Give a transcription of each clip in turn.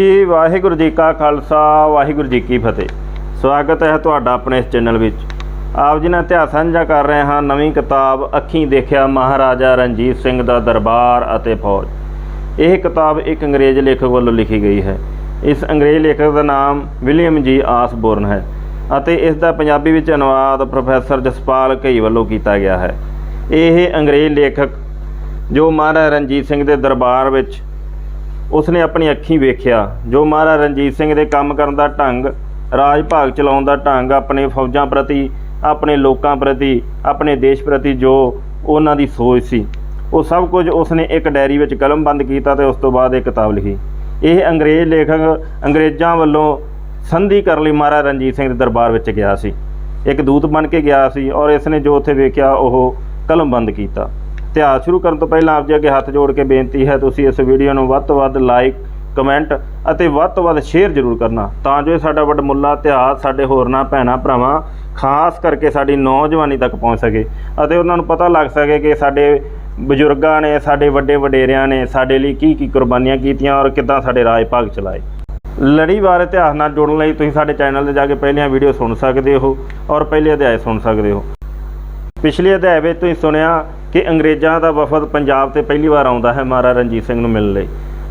ਜੀ ਵਾਹਿਗੁਰੂ ਜੀ ਕਾ ਖਾਲਸਾ, ਵਾਹਿਗੁਰੂ ਜੀ ਕੀ ਫਤਿਹ। ਸਵਾਗਤ ਹੈ ਤੁਹਾਡਾ ਆਪਣੇ ਇਸ ਚੈਨਲ ਵਿੱਚ। ਆਪ ਜੀ ਨਾਲ ਇਤਿਹਾਸ ਸਾਂਝਾ ਕਰ ਰਹੇ ਹਾਂ, ਨਵੀਂ ਕਿਤਾਬ ਅੱਖੀਂ ਦੇਖਿਆ ਮਹਾਰਾਜਾ ਰਣਜੀਤ ਸਿੰਘ ਦਾ ਦਰਬਾਰ ਅਤੇ ਫੌਜ। ਇਹ ਕਿਤਾਬ ਇੱਕ ਅੰਗਰੇਜ਼ ਲੇਖਕ ਵੱਲੋਂ ਲਿਖੀ ਗਈ ਹੈ। ਇਸ ਅੰਗਰੇਜ਼ ਲੇਖਕ ਦਾ ਨਾਮ ਵਿਲੀਅਮ ਜੀ ਆਸਬੋਰਨ ਹੈ ਅਤੇ ਇਸ ਦਾ ਪੰਜਾਬੀ ਵਿੱਚ ਅਨੁਵਾਦ ਪ੍ਰੋਫੈਸਰ ਜਸਪਾਲ ਘਈ ਵੱਲੋਂ ਕੀਤਾ ਗਿਆ ਹੈ। ਇਹ ਅੰਗਰੇਜ਼ ਲੇਖਕ ਜੋ ਮਹਾਰਾਜਾ ਰਣਜੀਤ ਸਿੰਘ ਦੇ ਦਰਬਾਰ ਵਿੱਚ ਉਸਨੇ ਆਪਣੀ ਅੱਖੀਂ ਵੇਖਿਆ, ਜੋ ਮਹਾਰਾਜਾ ਰਣਜੀਤ ਸਿੰਘ ਦੇ ਕੰਮ ਕਰਨ ਦਾ ਢੰਗ, ਰਾਜ ਭਾਗ ਚਲਾਉਣ ਦਾ ਢੰਗ, ਆਪਣੇ ਫੌਜਾਂ ਪ੍ਰਤੀ, ਆਪਣੇ ਲੋਕਾਂ ਪ੍ਰਤੀ, ਆਪਣੇ ਦੇਸ਼ ਪ੍ਰਤੀ ਜੋ ਉਹਨਾਂ ਦੀ ਸੋਚ ਸੀ। ਉਹ ਸਭ ਕੁਝ ਉਸਨੇ ਇੱਕ ਡਾਇਰੀ ਵਿੱਚ ਕਲਮਬੰਦ ਕੀਤਾ ਤੇ ਉਸ ਤੋਂ ਬਾਅਦ ਇਹ ਕਿਤਾਬ ਲਿਖੀ। ਇਹ ਅੰਗਰੇਜ਼ ਲੇਖਕ ਅੰਗਰੇਜ਼ਾਂ ਵੱਲੋਂ ਸੰਧੀ ਕਰਨ ਲਈ ਮਹਾਰਾਜਾ ਰਣਜੀਤ ਸਿੰਘ ਦੇ ਦਰਬਾਰ ਵਿੱਚ ਗਿਆ ਸੀ। ਇੱਕ ਦੂਤ ਬਣ ਕੇ ਗਿਆ ਸੀ ਔਰ ਇਸ ਨੇ ਜੋ ਉੱਥੇ ਵੇਖਿਆ, ਉਹ ਕਲਮਬੰਦ ਕੀਤਾ। ਇਤਿਹਾਸ ਸ਼ੁਰੂ ਕਰਨ ਤੋਂ ਪਹਿਲਾਂ ਆਪ ਜੀ ਅੱਗੇ ਹੱਥ ਜੋੜ ਕੇ ਬੇਨਤੀ ਹੈ, ਤੁਸੀਂ ਇਸ ਵੀਡੀਓ ਨੂੰ ਵੱਧ ਤੋਂ ਵੱਧ ਲਾਈਕ ਕਮੈਂਟ ਅਤੇ ਵੱਧ ਤੋਂ ਵੱਧ ਸ਼ੇਅਰ ਜ਼ਰੂਰ ਕਰਨਾ। ਤਾਂ ਜੋ ਇਹ ਸਾਡਾ ਵੱਡਮੁੱਲਾ ਇਤਿਹਾਸ ਸਾਡੇ ਹੋਰਨਾਂ ਭੈਣਾਂ ਭਰਾਵਾਂ, ਖਾਸ ਕਰਕੇ ਸਾਡੀ ਨੌਜਵਾਨੀ ਤੱਕ ਪਹੁੰਚ ਸਕੇ ਅਤੇ ਉਹਨਾਂ ਨੂੰ ਪਤਾ ਲੱਗ ਸਕੇ ਕਿ ਸਾਡੇ ਬਜ਼ੁਰਗਾਂ ਨੇ, ਸਾਡੇ ਵੱਡੇ ਵਡੇਰਿਆਂ ਨੇ ਸਾਡੇ ਲਈ ਕੀ ਕੀ ਕੁਰਬਾਨੀਆਂ ਕੀਤੀਆਂ ਔਰ ਕਿੱਦਾਂ ਸਾਡੇ ਰਾਜ ਭਾਗ ਚਲਾਏ। ਲੜੀਵਾਰ ਇਤਿਹਾਸ ਨਾਲ ਜੁੜਨ ਲਈ ਤੁਸੀਂ ਸਾਡੇ ਚੈਨਲ ਤੇ ਜਾ ਕੇ ਪਹਿਲੀਆਂ ਵੀਡੀਓ ਸੁਣ ਸਕਦੇ ਹੋ ਔਰ ਪਹਿਲੇ ਅਧਿਆਇ ਸੁਣ ਸਕਦੇ ਹੋ। ਪਿਛਲੇ ਅਧਿਆਇ ਵਿੱਚ ਤੁਸੀਂ ਸੁਣਿਆ ਕਿ ਅੰਗਰੇਜ਼ਾਂ ਦਾ ਵਫਦ ਪੰਜਾਬ ਤੇ ਪਹਿਲੀ ਵਾਰ ਆਉਂਦਾ ਹੈ ਮਹਾਰਾਜਾ ਰਣਜੀਤ ਸਿੰਘ ਨੂੰ ਮਿਲਣ ਲਈ।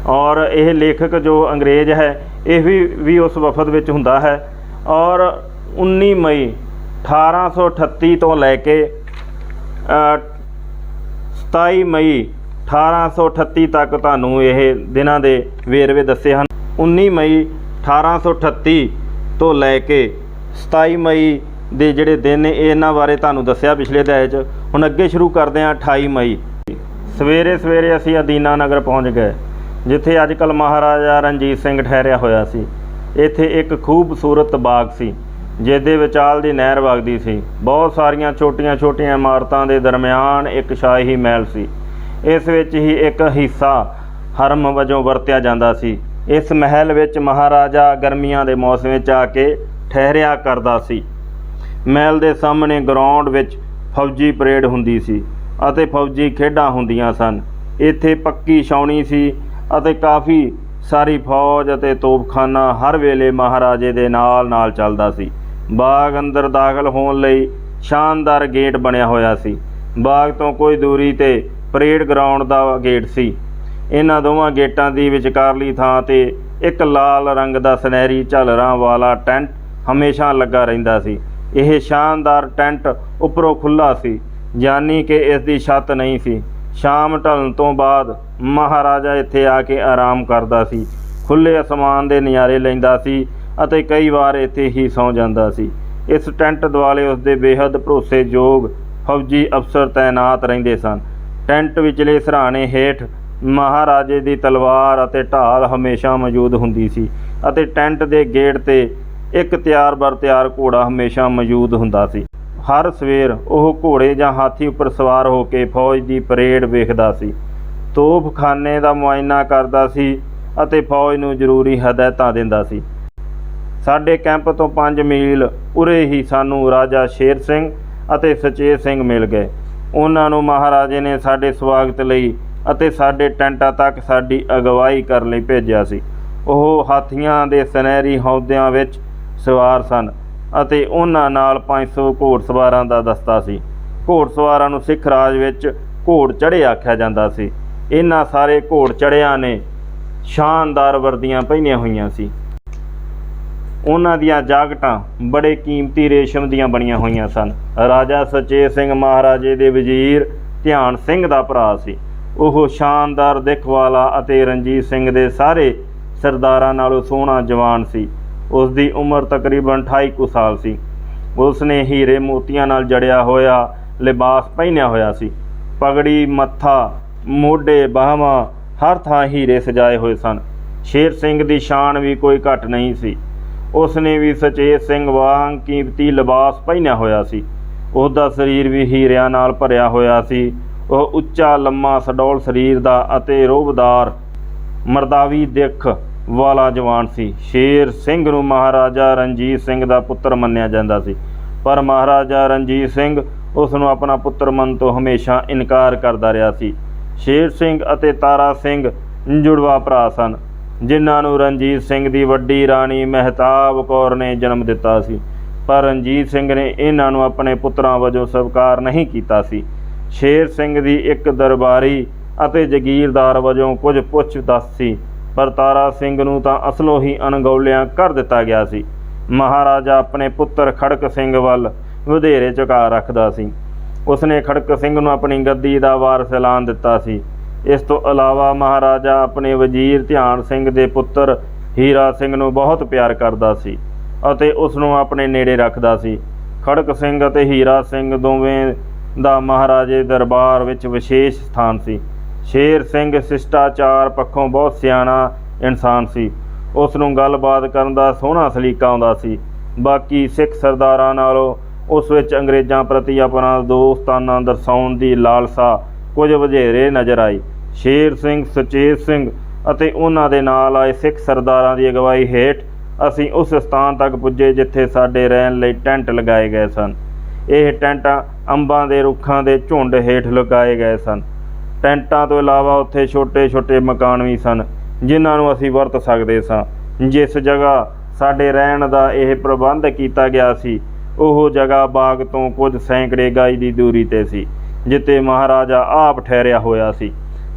ਔਰ ਇਹ ਲੇਖਕ ਜੋ ਅੰਗਰੇਜ਼ ਹੈ ਇਹ ਵੀ ਵੀ ਉਸ ਵਫਦ ਵਿੱਚ ਹੁੰਦਾ ਹੈ। ਔਰ 19 ਮਈ 1838 ਤੋਂ ਲੈ ਕੇ ਅ, 27 ਮਈ 1838 ਤੱਕ ਤੁਹਾਨੂੰ ਇਹ ਦਿਨਾਂ ਦੇ ਵੇਰਵੇ ਦੱਸੇ ਹਨ। 19 ਮਈ 1838 ਤੋਂ ਲੈ ਕੇ 27 ਮਈ ਦੇ ਜਿਹੜੇ ਦਿਨ ਨੇ ਇਹਨਾਂ ਬਾਰੇ ਤੁਹਾਨੂੰ ਦੱਸਿਆ ਪਿਛਲੇ ਅਧਿਆਇ 'ਚ। ਹੁਣ ਅੱਗੇ ਸ਼ੁਰੂ ਕਰਦੇ ਹਾਂ 28 ਮਈ। ਸਵੇਰੇ ਸਵੇਰੇ ਅਸੀਂ ਅਦੀਨਾ ਨਗਰ ਪਹੁੰਚ ਗਏ, ਜਿੱਥੇ ਅੱਜ ਕੱਲ ਮਹਾਰਾਜਾ ਰਣਜੀਤ ਸਿੰਘ ਠਹਿਰਿਆ ਹੋਇਆ ਸੀ। ਇੱਥੇ ਇੱਕ ਖੂਬਸੂਰਤ ਬਾਗ ਸੀ, ਜਿਹਦੇ ਵਿਚਾਲ ਦੀ ਨਹਿਰ ਵਗਦੀ ਸੀ। ਬਹੁਤ ਸਾਰੀਆਂ ਛੋਟੀਆਂ-ਛੋਟੀਆਂ ਇਮਾਰਤਾਂ ਦੇ ਦਰਮਿਆਨ ਇੱਕ ਸ਼ਾਹੀ ਮਹਿਲ ਸੀ। ਇਸ ਵਿੱਚ ਹੀ ਇੱਕ ਹਿੱਸਾ ਹਰਮ ਵਜੋਂ ਵਰਤਿਆ ਜਾਂਦਾ ਸੀ। ਇਸ ਮਹਿਲ ਵਿੱਚ ਮਹਾਰਾਜਾ ਗਰਮੀਆਂ ਦੇ ਮੌਸਮ ਵਿੱਚ ਆ ਕੇ ਠਹਿਰਿਆ ਕਰਦਾ ਸੀ। ਮਹਿਲ ਦੇ ਸਾਹਮਣੇ ਗਰਾਊਂਡ ਵਿੱਚ ਫੌਜੀ ਪਰੇਡ ਹੁੰਦੀ ਸੀ ਅਤੇ ਫੌਜੀ ਖੇਡਾਂ ਹੁੰਦੀਆਂ ਸਨ। ਇੱਥੇ ਪੱਕੀ ਛਾਉਣੀ ਸੀ ਅਤੇ ਕਾਫੀ ਸਾਰੀ ਫੌਜ ਅਤੇ ਤੋਪਖਾਨਾ ਹਰ ਵੇਲੇ ਮਹਾਰਾਜੇ ਦੇ ਨਾਲ ਨਾਲ ਚੱਲਦਾ ਸੀ। ਬਾਗ ਅੰਦਰ ਦਾਖਲ ਹੋਣ ਲਈ ਸ਼ਾਨਦਾਰ ਗੇਟ ਬਣਿਆ ਹੋਇਆ ਸੀ। ਬਾਗ ਤੋਂ ਕੋਈ ਦੂਰੀ ਤੇ ਪਰੇਡ ਗਰਾਊਂਡ ਦਾ ਗੇਟ ਸੀ। ਇਹਨਾਂ ਦੋਵਾਂ ਗੇਟਾਂ ਦੀ ਵਿਚਕਾਰਲੀ ਥਾਂ ਤੇ ਇੱਕ ਲਾਲ ਰੰਗ ਦਾ ਸੁਨਹਿਰੀ ਝਲਰਾਂ ਵਾਲਾ ਟੈਂਟ ਹਮੇਸ਼ਾ ਲੱਗਾ ਰਹਿੰਦਾ ਸੀ। ਇਹ ਸ਼ਾਨਦਾਰ ਟੈਂਟ ਉੱਪਰੋਂ ਖੁੱਲਾ ਸੀ, ਯਾਨੀ ਕਿ ਇਸ ਦੀ ਛੱਤ ਨਹੀਂ ਸੀ। ਸ਼ਾਮ ਢਲਣ ਤੋਂ ਬਾਅਦ ਮਹਾਰਾਜਾ ਇੱਥੇ ਆ ਕੇ ਆਰਾਮ ਕਰਦਾ ਸੀ ਖੁੱਲੇ ਅਸਮਾਨ ਦੇ ਨਜ਼ਾਰੇ ਲੈਂਦਾ ਸੀ ਅਤੇ ਕਈ ਵਾਰ ਇੱਥੇ ਹੀ ਸੌਂ ਜਾਂਦਾ ਸੀ। ਇਸ ਟੈਂਟ ਦੁਆਲੇ ਉਸਦੇ ਬੇਹੱਦ ਭਰੋਸੇਯੋਗ ਫੌਜੀ ਅਫਸਰ ਤਾਇਨਾਤ ਰਹਿੰਦੇ ਸਨ। ਟੈਂਟ ਵਿਚਲੇ ਸਰਾਣੇ ਹੇਠ ਮਹਾਰਾਜੇ ਦੀ ਤਲਵਾਰ ਅਤੇ ਢਾਲ ਹਮੇਸ਼ਾ ਮੌਜੂਦ ਹੁੰਦੀ ਸੀ ਅਤੇ ਟੈਂਟ ਦੇ ਗੇਟ ਤੇ ਇੱਕ ਤਿਆਰ ਬਰ ਤਿਆਰ ਘੋੜਾ ਹਮੇਸ਼ਾ ਮੌਜੂਦ ਹੁੰਦਾ ਸੀ। ਹਰ ਸਵੇਰ ਉਹ ਘੋੜੇ ਜਾਂ ਹਾਥੀ ਉੱਪਰ ਸਵਾਰ ਹੋ ਕੇ ਫੌਜ ਦੀ ਪਰੇਡ ਵੇਖਦਾ ਸੀ। ਤੋਪਖਾਨੇ ਦਾ ਮੁਆਇਨਾ ਕਰਦਾ ਸੀ ਅਤੇ ਫੌਜ ਨੂੰ ਜ਼ਰੂਰੀ ਹਦਾਇਤਾਂ ਦਿੰਦਾ ਸੀ। ਸਾਡੇ ਕੈਂਪ ਤੋਂ 5 ਮੀਲ ਉਰੇ ਹੀ ਸਾਨੂੰ ਰਾਜਾ ਸ਼ੇਰ ਸਿੰਘ ਅਤੇ ਸਚੇਤ ਸਿੰਘ ਮਿਲ ਗਏ। ਉਹਨਾਂ ਨੂੰ ਮਹਾਰਾਜੇ ਨੇ ਸਾਡੇ ਸਵਾਗਤ ਲਈ ਅਤੇ ਸਾਡੇ ਟੈਂਟਾਂ ਤੱਕ ਸਾਡੀ ਅਗਵਾਈ ਕਰਨ ਲਈ ਭੇਜਿਆ ਸੀ। ਉਹ ਹਾਥੀਆਂ ਦੇ ਸੁਨਹਿਰੀ ਹੌਦਿਆਂ ਵਿੱਚ ਸਵਾਰ ਸਨ ਅਤੇ ਉਹਨਾਂ ਨਾਲ 500 ਘੋੜਸਵਾਰਾਂ ਦਾ ਦਸਤਾ ਸੀ। ਘੋੜਸਵਾਰਾਂ ਨੂੰ ਸਿੱਖ ਰਾਜ ਵਿੱਚ ਘੋੜ ਚੜੇ ਆਖਿਆ ਜਾਂਦਾ ਸੀ। ਇਹਨਾਂ ਸਾਰੇ ਘੋੜ ਚੜਿਆਂ ਨੇ ਸ਼ਾਨਦਾਰ ਵਰਦੀਆਂ ਪਹਿਨੀਆਂ ਹੋਈਆਂ ਸੀ। ਉਹਨਾਂ ਦੀਆਂ ਜਾਗਟਾਂ ਬੜੇ ਕੀਮਤੀ ਰੇਸ਼ਮ ਦੀਆਂ ਬਣੀਆਂ ਹੋਈਆਂ ਸਨ। ਰਾਜਾ ਸੁਚੇਤ ਸਿੰਘ ਮਹਾਰਾਜੇ ਦੇ ਵਜ਼ੀਰ ਧਿਆਨ ਸਿੰਘ ਦਾ ਭਰਾ ਸੀ। ਉਹ ਸ਼ਾਨਦਾਰ ਦਿੱਖ ਵਾਲਾ ਅਤੇ ਰਣਜੀਤ ਸਿੰਘ ਦੇ ਸਾਰੇ ਸਰਦਾਰਾਂ ਨਾਲੋਂ ਸੋਹਣਾ ਜਵਾਨ ਸੀ। ਉਸ ਦੀ ਉਮਰ ਤਕਰੀਬਨ 28 ਕੁ ਸਾਲ ਸੀ। ਉਸ ਨੇ ਹੀਰੇ ਮੋਤੀਆਂ ਨਾਲ ਜੜਿਆ ਹੋਇਆ ਲਿਬਾਸ ਪਹਿਨਿਆ ਹੋਇਆ ਸੀ। ਪਗੜੀ, ਮੱਥਾ, ਮੋਢੇ, ਬਾਹਾਂ ਹਰ ਥਾਂ ਹੀਰੇ ਸਜਾਏ ਹੋਏ ਸਨ। ਸ਼ੇਰ ਸਿੰਘ ਦੀ ਸ਼ਾਨ ਵੀ ਕੋਈ ਘੱਟ ਨਹੀਂ ਸੀ। ਉਸ ਨੇ ਵੀ ਸੁਚੇਤ ਸਿੰਘ ਵਾਂਗ ਕੀਮਤੀ ਲਿਬਾਸ ਪਹਿਨਿਆ ਹੋਇਆ ਸੀ। ਉਸ ਦਾ ਸਰੀਰ ਵੀ ਹੀਰਿਆਂ ਨਾਲ ਭਰਿਆ ਹੋਇਆ ਸੀ। ਉਹ ਉੱਚਾ, ਲੰਮਾ, ਸਡੌਲ ਸਰੀਰ ਦਾ ਅਤੇ ਰੋਬਦਾਰ ਮਰਦਾਵੀ ਦਿੱਖ ਵਾਲਾ ਜਵਾਨ ਸੀ। ਸ਼ੇਰ ਸਿੰਘ ਨੂੰ ਮਹਾਰਾਜਾ ਰਣਜੀਤ ਸਿੰਘ ਦਾ ਪੁੱਤਰ ਮੰਨਿਆ ਜਾਂਦਾ ਸੀ। ਪਰ ਮਹਾਰਾਜਾ ਰਣਜੀਤ ਸਿੰਘ ਉਸ ਨੂੰ ਆਪਣਾ ਪੁੱਤਰ ਮੰਨ ਤੋਂ ਹਮੇਸ਼ਾ ਇਨਕਾਰ ਕਰਦਾ ਰਿਹਾ ਸੀ। ਸ਼ੇਰ ਸਿੰਘ ਅਤੇ ਤਾਰਾ ਸਿੰਘ ਜੁੜਵਾ ਭਰਾ ਸਨ, ਜਿਨ੍ਹਾਂ ਨੂੰ ਰਣਜੀਤ ਸਿੰਘ ਦੀ ਵੱਡੀ ਰਾਣੀ ਮਹਿਤਾਬ ਕੌਰ ਨੇ ਜਨਮ ਦਿੱਤਾ ਸੀ। ਪਰ ਰਣਜੀਤ ਸਿੰਘ ਨੇ ਇਹਨਾਂ ਨੂੰ ਆਪਣੇ ਪੁੱਤਰਾਂ ਵਜੋਂ ਸਵੀਕਾਰ ਨਹੀਂ ਕੀਤਾ ਸੀ। ਸ਼ੇਰ ਸਿੰਘ ਦੀ ਇੱਕ ਦਰਬਾਰੀ ਅਤੇ ਜਗੀਰਦਾਰ ਵਜੋਂ ਕੁਝ ਪੁੱਛ ਦੱਸ ਸੀ। ਪਰ ਤਾਰਾ ਸਿੰਘ ਨੂੰ ਤਾਂ ਅਸਲੋਂ ਹੀ ਅਣਗੌਲਿਆਂ ਕਰ ਦਿੱਤਾ ਗਿਆ ਸੀ। ਮਹਾਰਾਜਾ ਆਪਣੇ ਪੁੱਤਰ ਖੜਕ ਸਿੰਘ ਵੱਲ ਵਧੇਰੇ ਝੁਕਾ ਰੱਖਦਾ ਸੀ। ਉਸਨੇ ਖੜਕ ਸਿੰਘ ਨੂੰ ਆਪਣੀ ਗੱਦੀ ਦਾ ਵਾਰਸ ਐਲਾਨ ਦਿੱਤਾ ਸੀ। ਇਸ ਤੋਂ ਇਲਾਵਾ ਮਹਾਰਾਜਾ ਆਪਣੇ ਵਜ਼ੀਰ ਧਿਆਨ ਸਿੰਘ ਦੇ ਪੁੱਤਰ ਹੀਰਾ ਸਿੰਘ ਨੂੰ ਬਹੁਤ ਪਿਆਰ ਕਰਦਾ ਸੀ ਅਤੇ ਉਸ ਨੂੰ ਆਪਣੇ ਨੇੜੇ ਰੱਖਦਾ ਸੀ। ਖੜਕ ਸਿੰਘ ਅਤੇ ਹੀਰਾ ਸਿੰਘ ਦੋਵੇਂ ਦਾ ਮਹਾਰਾਜੇ ਦਰਬਾਰ ਵਿੱਚ ਵਿਸ਼ੇਸ਼ ਸਥਾਨ ਸੀ। ਸ਼ੇਰ ਸਿੰਘ ਸ਼ਿਸ਼ਟਾਚਾਰ ਪੱਖੋਂ ਬਹੁਤ ਸਿਆਣਾ ਇਨਸਾਨ ਸੀ। ਉਸ ਨੂੰ ਗੱਲਬਾਤ ਕਰਨ ਦਾ ਸੋਹਣਾ ਸਲੀਕਾ ਆਉਂਦਾ ਸੀ। ਬਾਕੀ ਸਿੱਖ ਸਰਦਾਰਾਂ ਨਾਲੋਂ ਉਸ ਵਿੱਚ ਅੰਗਰੇਜ਼ਾਂ ਪ੍ਰਤੀ ਆਪਣਾ ਦੋਸਤਾਨਾ ਦਰਸਾਉਣ ਦੀ ਲਾਲਸਾ ਕੁਝ ਵਧੇਰੇ ਨਜ਼ਰ ਆਈ। ਸ਼ੇਰ ਸਿੰਘ, ਸੁਚੇਤ ਸਿੰਘ ਅਤੇ ਉਹਨਾਂ ਦੇ ਨਾਲ ਆਏ ਸਿੱਖ ਸਰਦਾਰਾਂ ਦੀ ਅਗਵਾਈ ਹੇਠ ਅਸੀਂ ਉਸ ਸਥਾਨ ਤੱਕ ਪੁੱਜੇ ਜਿੱਥੇ ਸਾਡੇ ਰਹਿਣ ਲਈ ਟੈਂਟ ਲਗਾਏ ਗਏ ਸਨ। ਇਹ ਟੈਂਟਾਂ ਅੰਬਾਂ ਦੇ ਰੁੱਖਾਂ ਦੇ ਝੁੰਡ ਹੇਠ ਲਗਾਏ ਗਏ ਸਨ। ਟੈਂਟਾਂ ਤੋਂ ਇਲਾਵਾ ਉੱਥੇ ਛੋਟੇ-ਛੋਟੇ ਮਕਾਨ ਵੀ ਸਨ, ਜਿਨ੍ਹਾਂ ਨੂੰ ਅਸੀਂ ਵਰਤ ਸਕਦੇ ਸਾਂ। ਜਿਸ ਜਗ੍ਹਾ ਸਾਡੇ ਰਹਿਣ ਦਾ ਇਹ ਪ੍ਰਬੰਧ ਕੀਤਾ ਗਿਆ ਸੀ, ਉਹ ਜਗ੍ਹਾ ਬਾਗ ਤੋਂ ਕੁਝ ਸੈਂਕੜੇ ਗਾਈ ਦੀ ਦੂਰੀ ਤੇ ਸੀ, ਜਿੱਥੇ ਮਹਾਰਾਜਾ ਆਪ ਠਹਿਰਿਆ ਹੋਇਆ ਸੀ।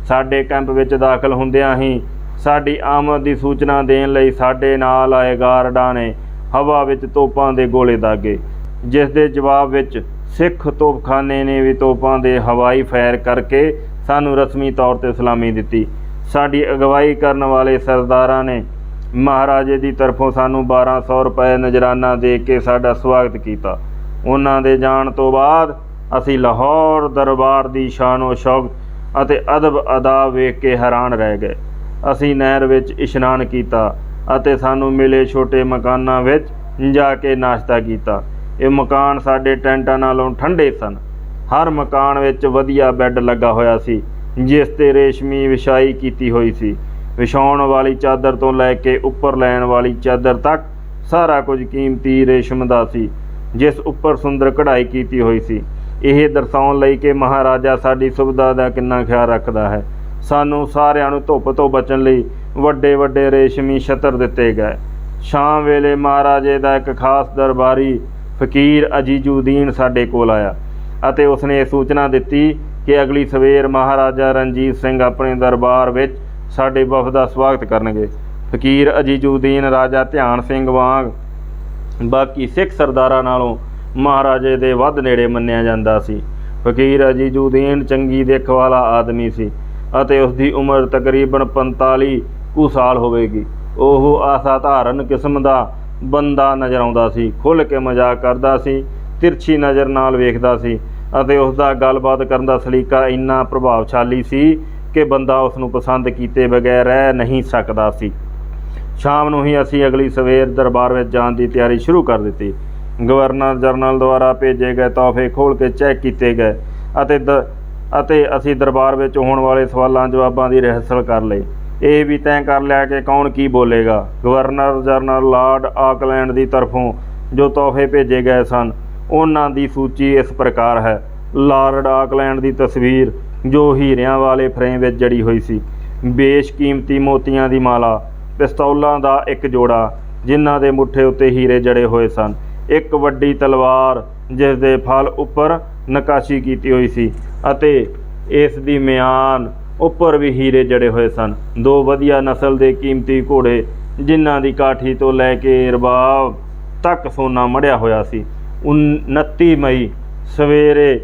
ਸਾਡੇ ਕੈਂਪ ਵਿੱਚ ਦਾਖਲ ਹੁੰਦਿਆਂ ਹੀ ਸਾਡੀ ਆਮਦ ਦੀ ਸੂਚਨਾ ਦੇਣ ਲਈ ਸਾਡੇ ਨਾਲ ਆਏ ਗਾਰਡਾਂ ਨੇ ਹਵਾ ਵਿੱਚ ਤੋਪਾਂ ਦੇ ਗੋਲੇ ਦਾਗੇ, ਜਿਸ ਦੇ ਜਵਾਬ ਵਿੱਚ ਸਿੱਖ ਤੋਪਖਾਨੇ ਨੇ ਵੀ ਤੋਪਾਂ ਦੇ ਹਵਾਈ ਫਾਇਰ ਕਰਕੇ ਸਾਨੂੰ ਰਸਮੀ ਤੌਰ ਤੇ ਸਲਾਮੀ ਦਿੱਤੀ। ਸਾਡੀ ਅਗਵਾਈ ਕਰਨ ਵਾਲੇ ਸਰਦਾਰਾਂ ਨੇ ਮਹਾਰਾਜੇ ਦੀ ਤਰਫੋਂ ਸਾਨੂੰ 1200 ਰੁਪਏ ਨਜਰਾਨਾ ਦੇ ਕੇ ਸਾਡਾ ਸਵਾਗਤ ਕੀਤਾ। ਉਹਨਾਂ ਦੇ ਜਾਣ ਤੋਂ ਬਾਅਦ ਅਸੀਂ ਲਾਹੌਰ ਦਰਬਾਰ ਦੀ ਸ਼ਾਨੋ ਸ਼ੌਕ ਅਤੇ ਅਦਬ ਅਦਾ ਵੇਖ ਕੇ ਹੈਰਾਨ ਰਹਿ ਗਏ। ਅਸੀਂ ਨਹਿਰ ਵਿੱਚ ਇਸ਼ਨਾਨ ਕੀਤਾ ਅਤੇ ਸਾਨੂੰ ਮਿਲੇ ਛੋਟੇ ਮਕਾਨਾਂ ਵਿੱਚ ਜਾ ਕੇ ਨਾਸ਼ਤਾ ਕੀਤਾ। ਇਹ ਮਕਾਨ ਸਾਡੇ ਟੈਂਟਾਂ ਨਾਲੋਂ ਠੰਡੇ ਸਨ। ਹਰ ਮਕਾਨ ਵਿੱਚ ਵਧੀਆ ਬੈੱਡ ਲੱਗਾ ਹੋਇਆ ਸੀ, ਜਿਸ ਤੇ ਰੇਸ਼ਮੀ ਵਿਛਾਈ ਕੀਤੀ ਹੋਈ ਸੀ। ਵਿਛਾਉਣ ਵਾਲੀ ਚਾਦਰ ਤੋਂ ਲੈ ਕੇ ਉੱਪਰ ਲੈਣ ਵਾਲੀ ਚਾਦਰ ਤੱਕ ਸਾਰਾ ਕੁਝ ਕੀਮਤੀ ਰੇਸ਼ਮ ਦਾ ਸੀ, ਜਿਸ ਉੱਪਰ ਸੁੰਦਰ ਕਢਾਈ ਕੀਤੀ ਹੋਈ ਸੀ। ਇਹ ਦਰਸਾਉਣ ਲਈ ਕਿ ਮਹਾਰਾਜਾ ਸਾਡੀ ਸੁਵਿਧਾ ਦਾ ਕਿੰਨਾ ਖਿਆਲ ਰੱਖਦਾ ਹੈ। ਸਾਨੂੰ ਸਾਰਿਆਂ ਨੂੰ ਧੁੱਪ ਤੋਂ ਬਚਣ ਲਈ ਵੱਡੇ ਵੱਡੇ ਰੇਸ਼ਮੀ ਛਤਰ ਦਿੱਤੇ ਗਏ। ਸ਼ਾਮ ਵੇਲੇ ਮਹਾਰਾਜੇ ਦਾ ਇੱਕ ਖਾਸ ਦਰਬਾਰੀ ਫਕੀਰ ਅਜੀਜ਼ੁਦੀਨ ਸਾਡੇ ਕੋਲ ਆਇਆ। ਅਤੇ ਉਸਨੇ ਸੂਚਨਾ ਦਿੱਤੀ ਕਿ ਅਗਲੀ ਸਵੇਰ ਮਹਾਰਾਜਾ ਰਣਜੀਤ ਸਿੰਘ ਆਪਣੇ ਦਰਬਾਰ ਵਿੱਚ ਸਾਡੇ ਵਫਦ ਦਾ ਸਵਾਗਤ ਕਰਨਗੇ। ਫਕੀਰ ਅਜੀਜੂਦੀਨ ਰਾਜਾ ਧਿਆਨ ਸਿੰਘ ਵਾਂਗ, ਬਾਕੀ ਸਿੱਖ ਸਰਦਾਰਾਂ ਨਾਲੋਂ ਮਹਾਰਾਜੇ ਦੇ ਵੱਧ ਨੇੜੇ ਮੰਨਿਆ ਜਾਂਦਾ ਸੀ। ਫਕੀਰ ਅਜੀਜੂਦੀਨ ਚੰਗੀ ਦਿੱਖ ਵਾਲਾ ਆਦਮੀ ਸੀ ਅਤੇ ਉਸ ਦੀ ਉਮਰ ਤਕਰੀਬਨ 45 ਕੁ ਸਾਲ ਹੋਵੇਗੀ। ਉਹ ਅਸਾਧਾਰਨ ਕਿਸਮ ਦਾ ਬੰਦਾ ਨਜ਼ਰ ਆਉਂਦਾ ਸੀ, ਖੁੱਲ੍ਹ ਕੇ ਮਜ਼ਾਕ ਕਰਦਾ ਸੀ ਤਿਰਛੀ ਨਜ਼ਰ ਨਾਲ ਵੇਖਦਾ ਸੀ ਅਤੇ ਉਸ ਦਾ ਗੱਲਬਾਤ ਕਰਨ ਦਾ ਸਲੀਕਾ ਇੰਨਾ ਪ੍ਰਭਾਵਸ਼ਾਲੀ ਸੀ ਕਿ ਬੰਦਾ ਉਸ ਨੂੰ ਪਸੰਦ ਕੀਤੇ ਬਗੈਰ ਰਹਿ ਨਹੀਂ ਸਕਦਾ ਸੀ। ਸ਼ਾਮ ਨੂੰ ਹੀ ਅਸੀਂ ਅਗਲੀ ਸਵੇਰ ਦਰਬਾਰ ਵਿੱਚ ਜਾਣ ਦੀ ਤਿਆਰੀ ਸ਼ੁਰੂ ਕਰ ਦਿੱਤੀ। ਗਵਰਨਰ ਜਨਰਲ ਦੁਆਰਾ ਭੇਜੇ ਗਏ ਤੋਹਫੇ ਖੋਲ੍ਹ ਕੇ ਚੈੱਕ ਕੀਤੇ ਗਏ ਅਤੇ ਦ ਅਤੇ ਅਸੀਂ ਦਰਬਾਰ ਵਿੱਚ ਹੋਣ ਵਾਲੇ ਸਵਾਲਾਂ ਜਵਾਬਾਂ ਦੀ ਰਿਹਰਸਲ ਕਰ ਲਈ। ਇਹ ਵੀ ਤੈਅ ਕਰ ਲਿਆ ਕਿ ਕੌਣ ਕੀ ਬੋਲੇਗਾ। ਗਵਰਨਰ ਜਨਰਲ ਲਾਰਡ ਆਕਲੈਂਡ ਦੀ ਤਰਫੋਂ ਜੋ ਤੋਹਫੇ ਭੇਜੇ ਗਏ ਸਨ ਉਹਨਾਂ ਦੀ ਸੂਚੀ ਇਸ ਪ੍ਰਕਾਰ ਹੈ। ਲਾਰਡ ਆਕਲੈਂਡ ਦੀ ਤਸਵੀਰ, ਜੋ ਹੀਰਿਆਂ ਵਾਲੇ ਫਰੇਮ ਵਿੱਚ ਜੜੀ ਹੋਈ ਸੀ। ਬੇਸ਼ਕੀਮਤੀ ਮੋਤੀਆਂ ਦੀ ਮਾਲਾ, ਪਿਸਤੌਲਾਂ ਦਾ ਇੱਕ ਜੋੜਾ, ਜਿਨ੍ਹਾਂ ਦੇ ਮੁੱਠੇ ਉੱਤੇ ਹੀਰੇ ਜੜੇ ਹੋਏ ਸਨ। ਇੱਕ ਵੱਡੀ ਤਲਵਾਰ, ਜਿਸ ਦੇ ਫਲ ਉੱਪਰ ਨਕਾਸ਼ੀ ਕੀਤੀ ਹੋਈ ਸੀ, ਅਤੇ ਇਸ ਦੀ ਮਿਆਨ ਉੱਪਰ ਵੀ ਹੀਰੇ ਜੜੇ ਹੋਏ ਸਨ। ਦੋ ਵਧੀਆ ਨਸਲ ਦੇ ਕੀਮਤੀ ਘੋੜੇ, ਜਿਨ੍ਹਾਂ ਦੀ ਕਾਠੀ ਤੋਂ ਲੈ ਕੇ ਰਬਾਬ ਤੱਕ ਸੋਨਾ ਮੜਿਆ ਹੋਇਆ ਸੀ। 29 ਮਈ, ਸਵੇਰੇ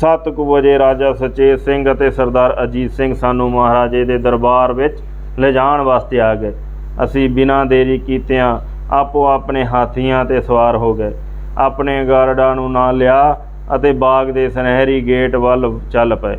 7 ਕੁ ਵਜੇ ਰਾਜਾ ਸਚੇਤ ਸਿੰਘ ਅਤੇ ਸਰਦਾਰ ਅਜੀਤ ਸਿੰਘ ਸਾਨੂੰ ਮਹਾਰਾਜੇ ਦੇ ਦਰਬਾਰ ਵਿੱਚ ਲਿਜਾਣ ਵਾਸਤੇ ਆ ਗਏ। ਅਸੀਂ ਬਿਨਾਂ ਦੇਰੀ ਕੀਤਿਆਂ ਆਪੋ ਆਪਣੇ ਹਾਥੀਆਂ ਤੇ ਸਵਾਰ ਹੋ ਗਏ। ਆਪਣੇ ਗਾਰਡਾਂ ਨੂੰ ਨਾਲ ਲਿਆ ਅਤੇ ਬਾਗ ਦੇ ਸੁਨਹਿਰੀ ਗੇਟ ਵੱਲ ਚੱਲ ਪਏ।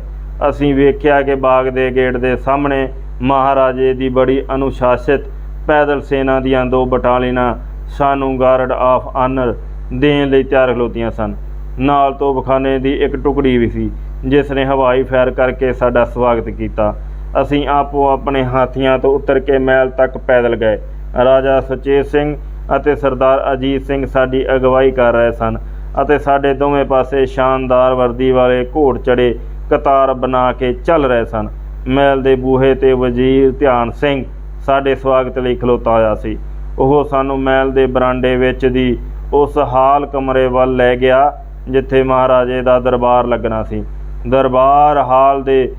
ਅਸੀਂ ਵੇਖਿਆ ਕਿ ਬਾਗ ਦੇ ਗੇਟ ਦੇ ਸਾਹਮਣੇ ਮਹਾਰਾਜੇ ਦੀ ਬੜੀ ਅਨੁਸ਼ਾਸਿਤ ਪੈਦਲ ਸੈਨਾ ਦੀਆਂ ਦੋ ਬਟਾਲੀਨਾਂ ਸਾਨੂੰ ਗਾਰਡ ਆਫ ਆਨਰ ਦੇਣ ਲਈ ਤਿਆਰ ਖਲੋਤੀਆਂ ਸਨ। ਨਾਲ ਤੋਂ ਬਖਾਨੇ ਦੀ ਇੱਕ ਟੁਕੜੀ ਵੀ ਸੀ, ਜਿਸ ਨੇ ਹਵਾਈ ਫੈਰ ਕਰਕੇ ਸਾਡਾ ਸਵਾਗਤ ਕੀਤਾ। ਅਸੀਂ ਆਪੋ ਆਪਣੇ ਹਾਥੀਆਂ ਤੋਂ ਉਤਰ ਕੇ ਮਹਿਲ ਤੱਕ ਪੈਦਲ ਗਏ। ਰਾਜਾ ਸੁਚੇਤ ਸਿੰਘ ਅਤੇ ਸਰਦਾਰ ਅਜੀਤ ਸਿੰਘ ਸਾਡੀ ਅਗਵਾਈ ਕਰ ਰਹੇ ਸਨ ਅਤੇ ਸਾਡੇ ਦੋਵੇਂ ਪਾਸੇ ਸ਼ਾਨਦਾਰ ਵਰਦੀ ਵਾਲੇ ਘੋੜ ਚੜੇ ਕਤਾਰ ਬਣਾ ਕੇ ਚੱਲ ਰਹੇ ਸਨ। ਮਹਿਲ ਦੇ ਬੂਹੇ ਤੇ ਵਜ਼ੀਰ ਧਿਆਨ ਸਿੰਘ ਸਾਡੇ ਸਵਾਗਤ ਲਈ ਖਲੋਤਾ ਹੋਇਆ ਸੀ। ਉਹ ਸਾਨੂੰ ਮਹਿਲ ਦੇ ਬਰਾਂਡੇ ਵਿੱਚ ਦੀ ਉਸ ਹਾਲ ਕਮਰੇ ਵੱਲ ਲੈ ਗਿਆ, ਜਿੱਥੇ ਮਹਾਰਾਜੇ ਦਾ ਦਰਬਾਰ ਲੱਗਣਾ ਸੀ। ਦਰਬਾਰ ਹਾਲ ਦੇ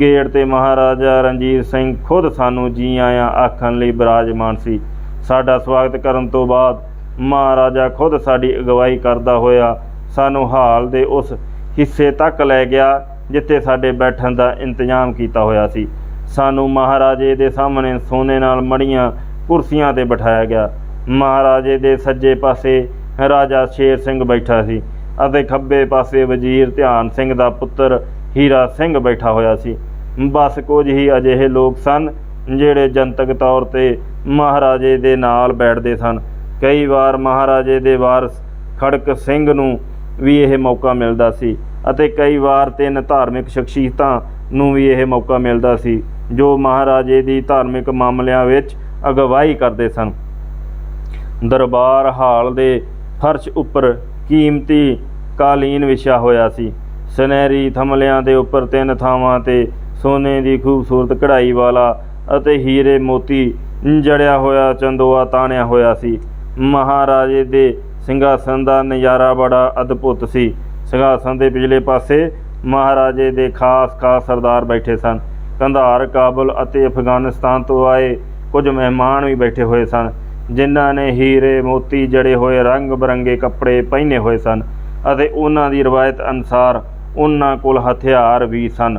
ਗੇਟ ਤੇ ਮਹਾਰਾਜਾ ਰਣਜੀਤ ਸਿੰਘ ਖੁਦ ਸਾਨੂੰ ਜੀ ਆਇਆਂ ਆਖਣ ਲਈ ਬਿਰਾਜਮਾਨ ਸੀ। ਸਾਡਾ ਸਵਾਗਤ ਕਰਨ ਤੋਂ ਬਾਅਦ ਮਹਾਰਾਜਾ ਖੁਦ ਸਾਡੀ ਅਗਵਾਈ ਕਰਦਾ ਹੋਇਆ ਸਾਨੂੰ ਹਾਲ ਦੇ ਉਸ ਹਿੱਸੇ ਤੱਕ ਲੈ ਗਿਆ, ਜਿੱਥੇ ਸਾਡੇ ਬੈਠਣ ਦਾ ਇੰਤਜ਼ਾਮ ਕੀਤਾ ਹੋਇਆ ਸੀ। ਸਾਨੂੰ ਮਹਾਰਾਜੇ ਦੇ ਸਾਹਮਣੇ ਸੋਨੇ ਨਾਲ ਮੜੀਆਂ ਕੁਰਸੀਆਂ ਤੇ ਬਿਠਾਇਆ ਗਿਆ। ਮਹਾਰਾਜੇ ਦੇ ਸੱਜੇ ਪਾਸੇ ਰਾਜਾ ਸ਼ੇਰ ਸਿੰਘ ਬੈਠਾ ਸੀ ਅਤੇ ਖੱਬੇ ਪਾਸੇ ਵਜ਼ੀਰ ਧਿਆਨ ਸਿੰਘ ਦਾ ਪੁੱਤਰ ਹੀਰਾ ਸਿੰਘ ਬੈਠਾ ਹੋਇਆ ਸੀ। ਬਸ ਕੁਝ ਹੀ ਅਜਿਹੇ ਲੋਕ ਸਨ ਜਿਹੜੇ ਜਨਤਕ ਤੌਰ ਤੇ ਮਹਾਰਾਜੇ ਦੇ ਨਾਲ ਬੈਠਦੇ ਸਨ। ਕਈ ਵਾਰ ਮਹਾਰਾਜੇ ਦੇ ਵਾਰਸ ਖੜਕ ਸਿੰਘ ਨੂੰ ਵੀ ਇਹ ਮੌਕਾ ਮਿਲਦਾ ਸੀ ਅਤੇ ਕਈ ਵਾਰ ਤਿੰਨ ਧਾਰਮਿਕ ਸ਼ਖਸੀਅਤਾਂ ਨੂੰ ਵੀ ਇਹ ਮੌਕਾ ਮਿਲਦਾ ਸੀ ਜੋ ਮਹਾਰਾਜੇ ਦੀ ਧਾਰਮਿਕ ਮਾਮਲਿਆਂ ਵਿੱਚ ਅਗਵਾਈ ਕਰਦੇ ਸਨ। ਦਰਬਾਰ ਹਾਲ ਦੇ ਫਰਸ਼ ਉੱਪਰ ਕੀਮਤੀ ਕਾਲੀਨ ਵਿਛਿਆ ਹੋਇਆ ਸੀ। ਸੁਨਹਿਰੀ ਥਮਲਿਆਂ ਦੇ ਉੱਪਰ ਤਿੰਨ ਥਾਵਾਂ ਤੇ ਸੋਨੇ ਦੀ ਖੂਬਸੂਰਤ ਕਢਾਈ ਵਾਲਾ ਅਤੇ ਹੀਰੇ ਮੋਤੀ ਜੜਿਆ ਹੋਇਆ, ਚੰਦੋਆ ਤਾਣਿਆ ਹੋਇਆ ਸੀ। ਮਹਾਰਾਜੇ ਦੇ ਸਿੰਘਾਸਨ ਦਾ ਨਜ਼ਾਰਾ ਬੜਾ ਅਦਭੁਤ ਸੀ। ਸਿੰਘਾਸਨ ਦੇ ਪਿਛਲੇ ਪਾਸੇ ਮਹਾਰਾਜੇ ਦੇ ਖਾਸ ਖਾਸ ਸਰਦਾਰ ਬੈਠੇ ਸਨ। ਕੰਧਾਰ, ਕਾਬਲ ਅਤੇ ਅਫਗਾਨਿਸਤਾਨ ਤੋਂ ਆਏ ਕੁਝ ਮਹਿਮਾਨ ਵੀ ਬੈਠੇ ਹੋਏ ਸਨ। ਜਿਨ੍ਹਾਂ ਨੇ ਹੀਰੇ ਮੋਤੀ ਜੜੇ ਹੋਏ ਰੰਗ ਬਰੰਗੇ ਕੱਪੜੇ ਪਹਿਨੇ ਹੋਏ ਸਨ ਅਤੇ ਉਹਨਾਂ ਦੀ ਰਵਾਇਤ ਅਨੁਸਾਰ ਉਹਨਾਂ ਕੋਲ ਹਥਿਆਰ ਵੀ ਸਨ।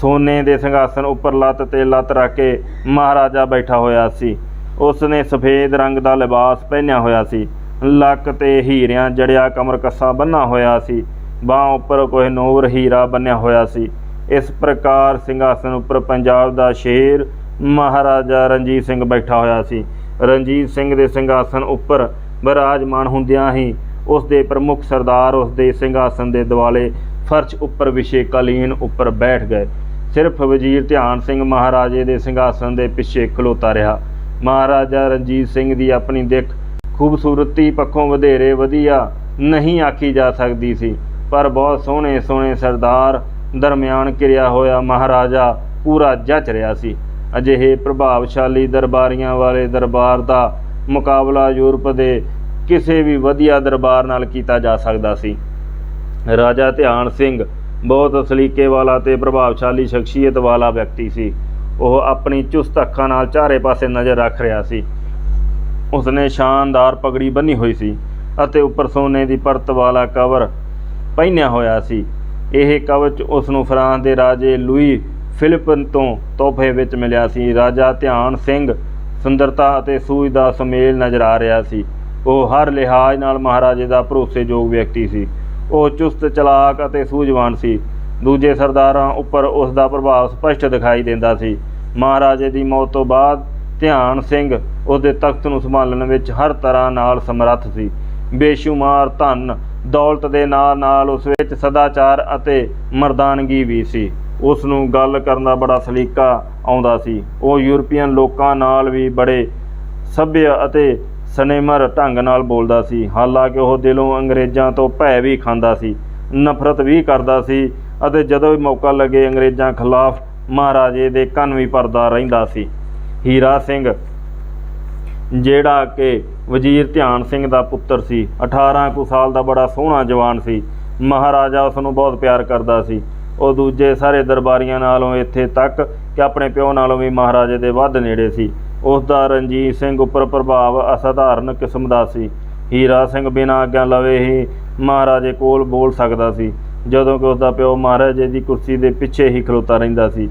ਸੋਨੇ ਦੇ ਸਿੰਘਾਸਨ ਉੱਪਰ ਲੱਤ ਤੇ ਲੱਤ ਰੱਖ ਕੇ ਮਹਾਰਾਜਾ ਬੈਠਾ ਹੋਇਆ ਸੀ। ਉਸ ਨੇ ਸਫੇਦ ਰੰਗ ਦਾ ਲਿਬਾਸ ਪਹਿਨਿਆ ਹੋਇਆ ਸੀ। ਲੱਕ ਤੇ ਹੀਰਿਆਂ ਜੜਿਆ ਕਮਰ ਕੱਸਾ ਬੰਨ੍ਹਾ ਹੋਇਆ ਸੀ। ਬਾਹ ਉੱਪਰ ਕੋਈ ਨੂਰ ਹੀਰਾ ਬੰਨਿਆ ਹੋਇਆ ਸੀ। ਇਸ ਪ੍ਰਕਾਰ ਸਿੰਘਾਸਨ ਉੱਪਰ ਪੰਜਾਬ ਦਾ ਸ਼ੇਰ ਮਹਾਰਾਜਾ ਰਣਜੀਤ ਸਿੰਘ ਬੈਠਾ ਹੋਇਆ ਸੀ। ਰਣਜੀਤ ਸਿੰਘ ਦੇ ਸਿੰਘਾਸਨ ਉੱਪਰ ਬਿਰਾਜਮਾਨ ਹੁੰਦਿਆਂ ਹੀ ਉਸ ਦੇ ਪ੍ਰਮੁੱਖ ਸਰਦਾਰ ਉਸ ਦੇ ਸਿੰਘਾਸਨ ਦੇ ਦੁਆਲੇ ਫਰਸ਼ ਉੱਪਰ ਵਿਸ਼ੇ ਕਾਲੀਨ ਉੱਪਰ ਬੈਠ ਗਏ। ਸਿਰਫ ਵਜ਼ੀਰ ਧਿਆਨ ਸਿੰਘ ਮਹਾਰਾਜੇ ਦੇ ਸਿੰਘਾਸਨ ਦੇ ਪਿੱਛੇ ਖਲੋਤਾ ਰਿਹਾ। ਮਹਾਰਾਜਾ ਰਣਜੀਤ ਸਿੰਘ ਦੀ ਆਪਣੀ ਦਿੱਖ ਖੂਬਸੂਰਤੀ ਪੱਖੋਂ ਵਧੇਰੇ ਵਧੀਆ ਨਹੀਂ ਆਖੀ ਜਾ ਸਕਦੀ ਸੀ, ਪਰ ਬਹੁਤ ਸੋਹਣੇ ਸੋਹਣੇ ਸਰਦਾਰ ਦਰਮਿਆਨ ਕਿਰਿਆ ਹੋਇਆ ਮਹਾਰਾਜਾ ਪੂਰਾ ਜੱਜ ਰਿਹਾ ਸੀ। ਅਜਿਹੇ ਪ੍ਰਭਾਵਸ਼ਾਲੀ ਦਰਬਾਰੀਆਂ ਵਾਲੇ ਦਰਬਾਰ ਦਾ ਮੁਕਾਬਲਾ ਯੂਰਪ ਦੇ ਕਿਸੇ ਵੀ ਵਧੀਆ ਦਰਬਾਰ ਨਾਲ ਕੀਤਾ ਜਾ ਸਕਦਾ ਸੀ। ਰਾਜਾ ਧਿਆਨ ਸਿੰਘ ਬਹੁਤ ਸਲੀਕੇ ਵਾਲਾ ਤੇ ਪ੍ਰਭਾਵਸ਼ਾਲੀ ਸ਼ਖਸੀਅਤ ਵਾਲਾ ਵਿਅਕਤੀ ਸੀ। ਉਹ ਆਪਣੀ ਚੁਸਤ ਅੱਖਾਂ ਨਾਲ ਚਾਰੇ ਪਾਸੇ ਨਜ਼ਰ ਰੱਖ ਰਿਹਾ ਸੀ। ਉਸਨੇ ਸ਼ਾਨਦਾਰ ਪਗੜੀ ਬੰਨੀ ਹੋਈ ਸੀ ਅਤੇ ਉੱਪਰ ਸੋਨੇ ਦੀ ਪਰਤ ਵਾਲਾ ਕਵਰ ਪਹਿਨਿਆ ਹੋਇਆ ਸੀ। ਇਹ ਕਵਚ ਉਸ ਨੂੰ ਫਰਾਂਸ ਦੇ ਰਾਜੇ ਲੂਈ ਫਿਲਿਪਨ ਤੋਂ ਤੋਹਫੇ ਵਿੱਚ ਮਿਲਿਆ ਸੀ। ਰਾਜਾ ਧਿਆਨ ਸਿੰਘ ਸੁੰਦਰਤਾ ਅਤੇ ਸੂਝ ਦਾ ਸੁਮੇਲ ਨਜ਼ਰ ਆ ਰਿਹਾ ਸੀ। ਉਹ ਹਰ ਲਿਹਾਜ਼ ਨਾਲ ਮਹਾਰਾਜੇ ਦਾ ਭਰੋਸੇਯੋਗ ਵਿਅਕਤੀ ਸੀ। ਉਹ ਚੁਸਤ, ਚਲਾਕ ਅਤੇ ਸੂਝਵਾਨ ਸੀ। ਦੂਜੇ ਸਰਦਾਰਾਂ ਉੱਪਰ ਉਸ ਦਾ ਪ੍ਰਭਾਵ ਸਪਸ਼ਟ ਦਿਖਾਈ ਦਿੰਦਾ ਸੀ। ਮਹਾਰਾਜੇ ਦੀ ਮੌਤ ਤੋਂ ਬਾਅਦ ਧਿਆਨ ਸਿੰਘ ਉਸ ਦੇ ਤਖਤ ਨੂੰ ਸੰਭਾਲਣ ਵਿੱਚ ਹਰ ਤਰ੍ਹਾਂ ਨਾਲ ਸਮਰੱਥ ਸੀ। ਬੇਸ਼ੁਮਾਰ ਧਨ, ਦੌਲਤ ਦੇ ਨਾਲ ਨਾਲ ਉਸ ਵਿੱਚ ਸਦਾਚਾਰ ਅਤੇ ਮਰਦਾਨਗੀ ਵੀ ਸੀ। ਉਸ ਨੂੰ ਗੱਲ ਕਰਨ ਦਾ ਬੜਾ ਸਲੀਕਾ ਆਉਂਦਾ ਸੀ। ਉਹ ਯੂਰਪੀਅਨ ਲੋਕਾਂ ਨਾਲ ਵੀ ਬੜੇ ਸਭ्य ਅਤੇ ਸਨੇਮਰ ਢੰਗ ਨਾਲ ਬੋਲਦਾ ਸੀ। ਹਾਲਾਂਕਿ ਉਹ ਦਿਲੋਂ ਅੰਗਰੇਜ਼ਾਂ ਤੋਂ ਭੈ ਵੀ ਖਾਂਦਾ ਸੀ, ਨਫ਼ਰਤ ਵੀ ਕਰਦਾ ਸੀ ਅਤੇ ਜਦੋਂ ਵੀ ਮੌਕਾ ਲੱਗੇ ਅੰਗਰੇਜ਼ਾਂ ਖਿਲਾਫ ਮਹਾਰਾਜੇ ਦੇ ਕੰਨ ਵੀ ਭਰਦਾ ਰਹਿੰਦਾ ਸੀ। ਹੀਰਾ ਸਿੰਘ, ਜਿਹੜਾ ਕਿ ਵਜ਼ੀਰ ਧਿਆਨ ਸਿੰਘ ਦਾ ਪੁੱਤਰ ਸੀ 18 ਕੁ ਸਾਲ ਦਾ ਬੜਾ ਸੋਹਣਾ ਜਵਾਨ ਸੀ। ਮਹਾਰਾਜਾ ਉਸ ਨੂੰ ਬਹੁਤ ਪਿਆਰ ਕਰਦਾ ਸੀ। ਉਹ ਦੂਜੇ ਸਾਰੇ ਦਰਬਾਰੀਆਂ ਨਾਲੋਂ ਇੱਥੇ ਤੱਕ ਕਿ ਆਪਣੇ ਪਿਓ ਨਾਲੋਂ ਵੀ ਮਹਾਰਾਜੇ ਦੇ ਵੱਧ ਨੇੜੇ ਸੀ। ਉਸ ਦਾ ਰਣਜੀਤ ਸਿੰਘ ਉੱਪਰ ਪ੍ਰਭਾਵ ਅਸਾਧਾਰਨ ਕਿਸਮ ਦਾ ਸੀ। ਹੀਰਾ ਸਿੰਘ ਬਿਨਾਂ ਆਗਿਆ ਲਵੇ ਹੀ ਮਹਾਰਾਜੇ ਕੋਲ ਬੋਲ ਸਕਦਾ ਸੀ, ਜਦੋਂ ਕਿ ਉਸ ਦਾ ਪਿਓ ਮਹਾਰਾਜੇ ਦੀ ਕੁਰਸੀ ਦੇ ਪਿੱਛੇ ਹੀ ਖਲੋਤਾ ਰਹਿੰਦਾ ਸੀ।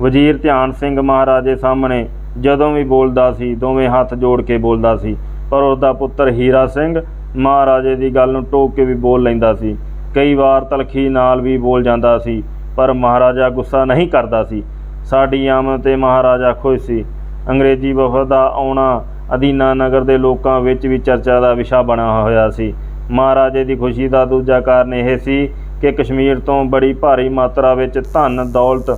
ਵਜ਼ੀਰ ਧਿਆਨ ਸਿੰਘ ਮਹਾਰਾਜੇ ਸਾਹਮਣੇ ਜਦੋਂ ਵੀ ਬੋਲਦਾ ਸੀ, ਦੋਵੇਂ ਹੱਥ ਜੋੜ ਕੇ ਬੋਲਦਾ ਸੀ, ਪਰ ਉਸ ਦਾ ਪੁੱਤਰ ਹੀਰਾ ਸਿੰਘ ਮਹਾਰਾਜੇ ਦੀ ਗੱਲ ਨੂੰ ਟੋਕ ਕੇ ਵੀ ਬੋਲ ਲੈਂਦਾ ਸੀ। ਕਈ ਵਾਰ ਤਲਖੀ ਨਾਲ ਵੀ ਬੋਲ ਜਾਂਦਾ ਸੀ, ਪਰ ਮਹਾਰਾਜਾ ਗੁੱਸਾ ਨਹੀਂ ਕਰਦਾ ਸੀ। ਸਾਡੀ ਆਮਦ ਤੇ ਮਹਾਰਾਜਾ ਖੁਸ਼ ਸੀ। ਅੰਗਰੇਜ਼ੀ ਵਫਦ ਦਾ ਆਉਣਾ ਅਦੀਨਾ ਨਗਰ ਦੇ ਲੋਕਾਂ ਵਿੱਚ ਵੀ ਚਰਚਾ ਦਾ ਵਿਸ਼ਾ ਬਣਿਆ ਹੋਇਆ ਸੀ। ਮਹਾਰਾਜੇ ਦੀ ਖੁਸ਼ੀ ਦਾ ਦੂਜਾ ਕਾਰਨ ਇਹ ਸੀ ਕਿ ਕਸ਼ਮੀਰ ਤੋਂ ਬੜੀ ਭਾਰੀ ਮਾਤਰਾ ਵਿੱਚ ਧਨ, ਦੌਲਤ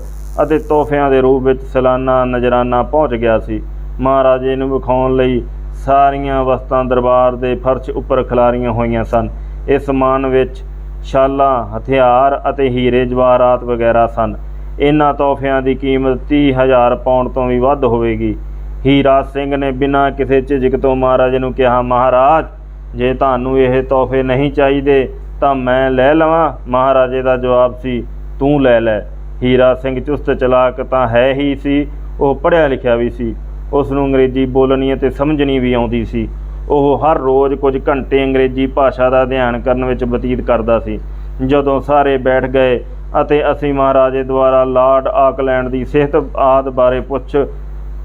ਅਤੇ ਤੋਹਫਿਆਂ ਦੇ ਰੂਪ ਵਿੱਚ ਸਾਲਾਨਾ ਨਜ਼ਰਾਨਾ ਪਹੁੰਚ ਗਿਆ ਸੀ। ਮਹਾਰਾਜੇ ਨੂੰ ਵਿਖਾਉਣ ਲਈ ਸਾਰੀਆਂ ਵਸਤਾਂ ਦਰਬਾਰ ਦੇ ਫਰਸ਼ ਉੱਪਰ ਖਿਲਾਰੀਆਂ ਹੋਈਆਂ ਸਨ। ਇਸ ਸਮਾਨ ਵਿੱਚ ਸ਼ਾਲਾਂ ਹਥਿਆਰ ਅਤੇ ਹੀਰੇ, ਜਵਾਹਰਾਤ ਵਗੈਰਾ ਸਨ। ਇਹਨਾਂ ਤੋਹਫਿਆਂ ਦੀ ਕੀਮਤ 30000 ਪਾਉਂਡ ਤੋਂ ਵੀ ਵੱਧ ਹੋਵੇਗੀ। ਹੀਰਾ ਸਿੰਘ ਨੇ ਬਿਨਾਂ ਕਿਸੇ ਝਿਜਕ ਤੋਂ ਮਹਾਰਾਜ ਨੂੰ ਕਿਹਾ, ਮਹਾਰਾਜ, ਜੇ ਤੁਹਾਨੂੰ ਇਹ ਤੋਹਫੇ ਨਹੀਂ ਚਾਹੀਦੇ, ਤਾਂ ਮੈਂ ਲੈ ਲਵਾਂ। ਮਹਾਰਾਜੇ ਦਾ ਜਵਾਬ ਸੀ, ਤੂੰ ਲੈ ਲੈ। ਹੀਰਾ ਸਿੰਘ ਚੁਸਤ ਚਲਾਕ ਤਾਂ ਹੈ ਹੀ ਸੀ, ਉਹ ਪੜ੍ਹਿਆ ਲਿਖਿਆ ਵੀ ਸੀ। ਉਸ ਨੂੰ ਅੰਗਰੇਜ਼ੀ ਬੋਲਣੀ ਅਤੇ ਸਮਝਣੀ ਵੀ ਆਉਂਦੀ ਸੀ। ਉਹ ਹਰ ਰੋਜ਼ ਕੁਝ ਘੰਟੇ ਅੰਗਰੇਜ਼ੀ ਭਾਸ਼ਾ ਦਾ ਅਧਿਐਨ ਕਰਨ ਵਿੱਚ ਬਤੀਤ ਕਰਦਾ ਸੀ। ਜਦੋਂ ਸਾਰੇ ਬੈਠ ਗਏ ਅਤੇ ਅਸੀਂ ਮਹਾਰਾਜੇ ਦੁਆਰਾ ਲਾਰਡ ਆਕਲੈਂਡ ਦੀ ਸਿਹਤ ਆਦ ਬਾਰੇ ਪੁੱਛ,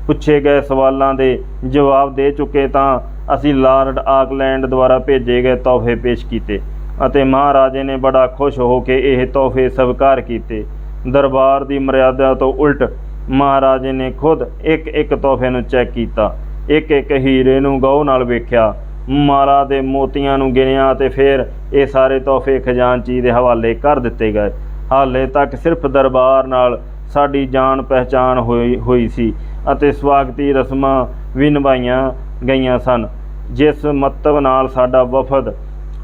ਪੁੱਛੇ ਗਏ ਸਵਾਲਾਂ ਦੇ ਜਵਾਬ ਦੇ ਚੁੱਕੇ ਤਾਂ ਅਸੀਂ ਲਾਰਡ ਆਕਲੈਂਡ ਦੁਆਰਾ ਭੇਜੇ ਗਏ ਤੋਹਫੇ ਪੇਸ਼ ਕੀਤੇ ਅਤੇ ਮਹਾਰਾਜੇ ਨੇ ਬੜਾ ਖੁਸ਼ ਹੋ ਕੇ ਇਹ ਤੋਹਫੇ ਸਵੀਕਾਰ ਕੀਤੇ। ਦਰਬਾਰ ਦੀ ਮਰਿਆਦਾ ਤੋਂ ਉਲਟ ਮਹਾਰਾਜੇ ਨੇ ਖੁਦ ਇੱਕ ਇੱਕ ਤੋਹਫੇ ਨੂੰ ਚੈੱਕ ਕੀਤਾ। ਇੱਕ ਇੱਕ ਹੀਰੇ ਨੂੰ ਗੌਰ ਨਾਲ ਵੇਖਿਆ। ਮਾਲਾ ਦੇ ਮੋਤੀਆਂ ਨੂੰ ਗਿਣਿਆ ਅਤੇ ਫਿਰ ਇਹ ਸਾਰੇ ਤੋਹਫੇ ਖਜ਼ਾਨਚੀ ਦੇ ਹਵਾਲੇ ਕਰ ਦਿੱਤੇ ਗਏ। ਹਾਲੇ ਤੱਕ ਸਿਰਫ ਦਰਬਾਰ ਨਾਲ ਸਾਡੀ ਜਾਣ ਪਹਿਚਾਣ ਹੋਈ ਹੋਈ ਸੀ ਅਤੇ ਸਵਾਗਤੀ ਰਸਮਾਂ ਵੀ ਨਿਭਾਈਆਂ ਗਈਆਂ ਸਨ। ਜਿਸ ਮਤਲਬ ਨਾਲ ਸਾਡਾ ਵਫਦ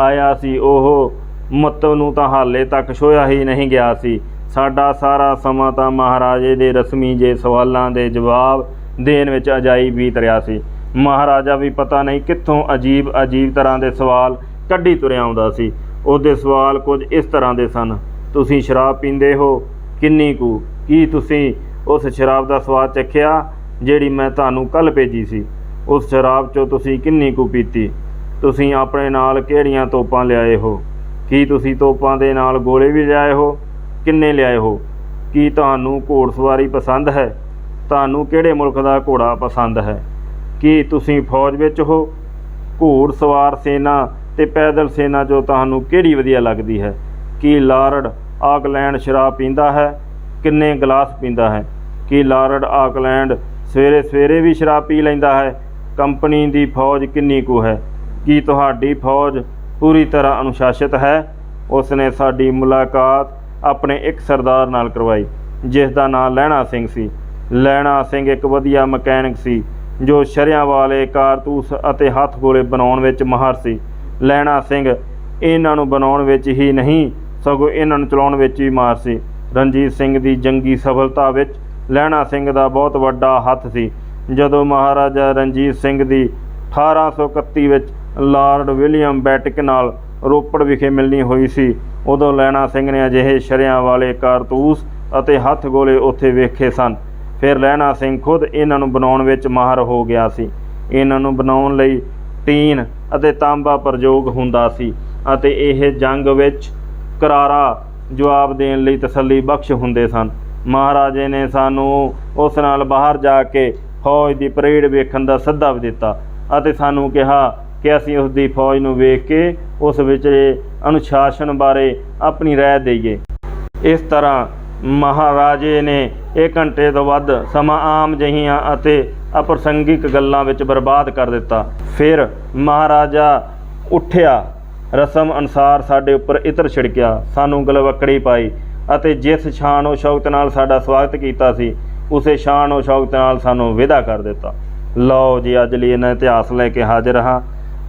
ਆਇਆ ਸੀ, ਉਹ ਮਤਲਬ ਨੂੰ ਤਾਂ ਹਾਲੇ ਤੱਕ ਛੋਇਆ ਹੀ ਨਹੀਂ ਗਿਆ ਸੀ। ਸਾਡਾ ਸਾਰਾ ਸਮਾਂ ਤਾਂ ਮਹਾਰਾਜੇ ਦੇ ਰਸਮੀ ਜੇ ਸਵਾਲਾਂ ਦੇ ਜਵਾਬ ਦੇਣ ਵਿੱਚ ਅਜਾਈ ਬੀਤ ਰਿਹਾ ਸੀ। ਮਹਾਰਾਜਾ ਵੀ ਪਤਾ ਨਹੀਂ ਕਿੱਥੋਂ ਅਜੀਬ ਅਜੀਬ ਤਰ੍ਹਾਂ ਦੇ ਸਵਾਲ ਕੱਢੀ ਤੁਰਿਆ ਆਉਂਦਾ ਸੀ। ਉਹਦੇ ਸਵਾਲ ਕੁਝ ਇਸ ਤਰ੍ਹਾਂ ਦੇ ਸਨ, ਤੁਸੀਂ ਸ਼ਰਾਬ ਪੀਂਦੇ ਹੋ? ਕਿੰਨੀ ਕੁ? ਕੀ ਤੁਸੀਂ ਉਸ ਸ਼ਰਾਬ ਦਾ ਸਵਾਦ ਚੱਖਿਆ ਜਿਹੜੀ ਮੈਂ ਤੁਹਾਨੂੰ ਕੱਲ ਭੇਜੀ ਸੀ? ਉਸ ਸ਼ਰਾਬ 'ਚੋਂ ਤੁਸੀਂ ਕਿੰਨੀ ਕੁ ਪੀਤੀ? ਤੁਸੀਂ ਆਪਣੇ ਨਾਲ ਕਿਹੜੀਆਂ ਤੋਪਾਂ ਲਿਆਏ ਹੋ? ਕੀ ਤੁਸੀਂ ਤੋਪਾਂ ਦੇ ਨਾਲ ਗੋਲੇ ਵੀ ਲਿਆਏ ਹੋ? ਕਿੰਨੇ ਲਿਆਏ ਹੋ? ਕੀ ਤੁਹਾਨੂੰ ਘੋੜਸਵਾਰੀ ਪਸੰਦ ਹੈ? ਤੁਹਾਨੂੰ ਕਿਹੜੇ ਮੁਲਕ ਦਾ ਘੋੜਾ ਪਸੰਦ ਹੈ? ਕੀ ਤੁਸੀਂ ਫੌਜ ਵਿੱਚ ਹੋ? ਘੋੜ ਸਵਾਰ ਸੈਨਾ ਤੇ ਪੈਦਲ ਸੇਨਾ 'ਚੋਂ ਤੁਹਾਨੂੰ ਕਿਹੜੀ ਵਧੀਆ ਲੱਗਦੀ ਹੈ? ਕੀ ਲਾਰਡ ਆਕਲੈਂਡ ਸ਼ਰਾਬ ਪੀਂਦਾ ਹੈ? ਕਿੰਨੇ ਗਲਾਸ ਪੀਂਦਾ ਹੈ? ਕੀ ਲਾਰਡ ਆਕਲੈਂਡ ਸਵੇਰੇ ਸਵੇਰੇ ਵੀ ਸ਼ਰਾਬ ਪੀ ਲੈਂਦਾ ਹੈ? ਕੰਪਨੀ ਦੀ ਫੌਜ ਕਿੰਨੀ ਕੁ ਹੈ? ਕੀ ਤੁਹਾਡੀ ਫੌਜ ਪੂਰੀ ਤਰ੍ਹਾਂ ਅਨੁਸ਼ਾਸਿਤ ਹੈ? ਉਸ ਨੇ ਸਾਡੀ ਮੁਲਾਕਾਤ ਆਪਣੇ ਇੱਕ ਸਰਦਾਰ ਨਾਲ ਕਰਵਾਈ ਜਿਸ ਦਾ ਨਾਮ ਲਹਿਣਾ ਸਿੰਘ ਸੀ। ਲੈਣਾ ਸਿੰਘ ਇੱਕ ਵਧੀਆ ਮਕੈਨਿਕ ਸੀ, ਜੋ ਸ਼ਰਿਆਂ ਵਾਲੇ ਕਾਰਤੂਸ ਅਤੇ ਹੱਥ ਗੋਲੇ ਬਣਾਉਣ ਵਿੱਚ ਮਾਹਰ ਸੀ। ਲੈਣਾ ਸਿੰਘ ਇਹਨਾਂ ਨੂੰ ਬਣਾਉਣ ਵਿੱਚ ਹੀ ਨਹੀਂ, ਸਗੋਂ ਇਹਨਾਂ ਨੂੰ ਚਲਾਉਣ ਵਿੱਚ ਵੀ ਮਾਹਰ ਸੀ। ਰਣਜੀਤ ਸਿੰਘ ਦੀ ਜੰਗੀ ਸਫਲਤਾ ਵਿੱਚ ਲਹਿਣਾ ਸਿੰਘ ਦਾ ਬਹੁਤ ਵੱਡਾ ਹੱਥ ਸੀ। ਜਦੋਂ ਮਹਾਰਾਜਾ ਰਣਜੀਤ ਸਿੰਘ ਦੀ 1831 ਵਿੱਚ ਲਾਰਡ ਵਿਲੀਅਮ ਬੈਟਿਕ ਨਾਲ ਰੋਪੜ ਵਿਖੇ ਮਿਲਣੀ ਹੋਈ ਸੀ, ਉਦੋਂ ਲੈਣਾ ਸਿੰਘ ਨੇ ਅਜਿਹੇ ਸ਼ਰਿਆਂ ਵਾਲੇ ਕਾਰਤੂਸ ਅਤੇ ਹੱਥ ਗੋਲੇ ਉੱਥੇ ਵੇਖੇ ਸਨ। ਫਿਰ ਲਹਿਣਾ ਸਿੰਘ ਖੁਦ ਇਹਨਾਂ ਨੂੰ ਬਣਾਉਣ ਵਿੱਚ ਮਾਹਰ ਹੋ ਗਿਆ ਸੀ। ਇਹਨਾਂ ਨੂੰ ਬਣਾਉਣ ਲਈ ਟੀਨ ਅਤੇ ਤਾਂਬਾ ਪ੍ਰਯੋਗ ਹੁੰਦਾ ਸੀ ਅਤੇ ਇਹ ਜੰਗ ਵਿੱਚ ਕਰਾਰਾ ਜਵਾਬ ਦੇਣ ਲਈ ਤਸੱਲੀ ਬਖਸ਼ ਹੁੰਦੇ ਸਨ। ਮਹਾਰਾਜੇ ਨੇ ਸਾਨੂੰ ਉਸ ਨਾਲ ਬਾਹਰ ਜਾ ਕੇ ਫੌਜ ਦੀ ਪਰੇਡ ਵੇਖਣ ਦਾ ਸੱਦਾ ਵੀ ਦਿੱਤਾ ਅਤੇ ਸਾਨੂੰ ਕਿਹਾ ਕਿ ਅਸੀਂ ਉਸ ਦੀ ਫੌਜ ਨੂੰ ਵੇਖ ਕੇ ਉਸ ਵਿੱਚ ਅਨੁਸ਼ਾਸਨ ਬਾਰੇ ਆਪਣੀ ਰਾਏ ਦੇਈਏ। ਇਸ ਤਰ੍ਹਾਂ ਮਹਾਰਾਜੇ ਨੇ ਇਹ ਘੰਟੇ ਤੋਂ ਵੱਧ ਸਮਾਂ ਆਮ ਜਹੀਆਂ ਅਤੇ ਅਪ੍ਰਸੰਗਿਕ ਗੱਲਾਂ ਵਿੱਚ ਬਰਬਾਦ ਕਰ ਦਿੱਤਾ। ਫਿਰ ਮਹਾਰਾਜਾ ਉੱਠਿਆ। ਰਸਮ ਅਨੁਸਾਰ ਸਾਡੇ ਉੱਪਰ ਇਤਰ ਛਿੜਕਿਆ। ਸਾਨੂੰ ਗਲਵੱਕੜੀ ਪਾਈ ਅਤੇ ਜਿਸ ਸ਼ਾਨ ਉਹ ਸ਼ੌਕਤ ਨਾਲ ਸਾਡਾ ਸਵਾਗਤ ਕੀਤਾ ਸੀ, ਉਸੇ ਸ਼ਾਨ ਉਹ ਸ਼ੌਕਤ ਨਾਲ ਸਾਨੂੰ ਵਿਦਾ ਕਰ ਦਿੱਤਾ। ਲਓ ਜੀ, ਅੱਜ ਲਈ ਇਹਨਾਂ ਇਤਿਹਾਸ ਲੈ ਕੇ ਹਾਜ਼ਰ ਹਾਂ।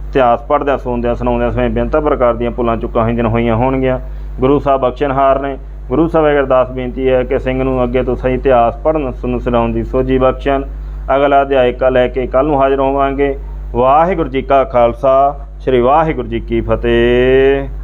ਇਤਿਹਾਸ ਪੜ੍ਹਦਿਆਂ, ਸੁਣਦਿਆਂ, ਸੁਣਾਉਂਦਿਆਂ ਸਮੇਂ ਬੇਨਤਾ ਪ੍ਰਕਾਰ ਦੀਆਂ ਭੁੱਲਾਂ ਚੁੱਕਾਂ ਹੋਈਆਂ ਹੋਈਆਂ ਹੋਣਗੀਆਂ। ਗੁਰੂ ਸਾਹਿਬ ਬਖਸ਼ਣਹਾਰ ਨੇ। ਗੁਰੂ ਸਾਹਿਬ ਅਗਰ ਅਰਦਾਸ ਬੇਨਤੀ ਹੈ ਕਿ ਸਿੰਘ ਨੂੰ ਅੱਗੇ ਤੋਂ ਸਹੀ ਇਤਿਹਾਸ ਪੜ੍ਹਨ, ਸੁਣ, ਸੁਣਾਉਣ ਦੀ ਸੋਝੀ ਬਖਸ਼ਣ, ਅਗਲਾ ਅਧਿਆਇਕਾ ਲੈ ਕੇ ਕੱਲ ਨੂੰ ਹਾਜ਼ਰ ਹੋਵਾਂਗੇ। ਵਾਹਿਗੁਰੂ ਜੀ ਕਾ ਖਾਲਸਾ, ਸ੍ਰੀ ਵਾਹਿਗੁਰੂ ਜੀ ਕੀ ਫਤਿਹ।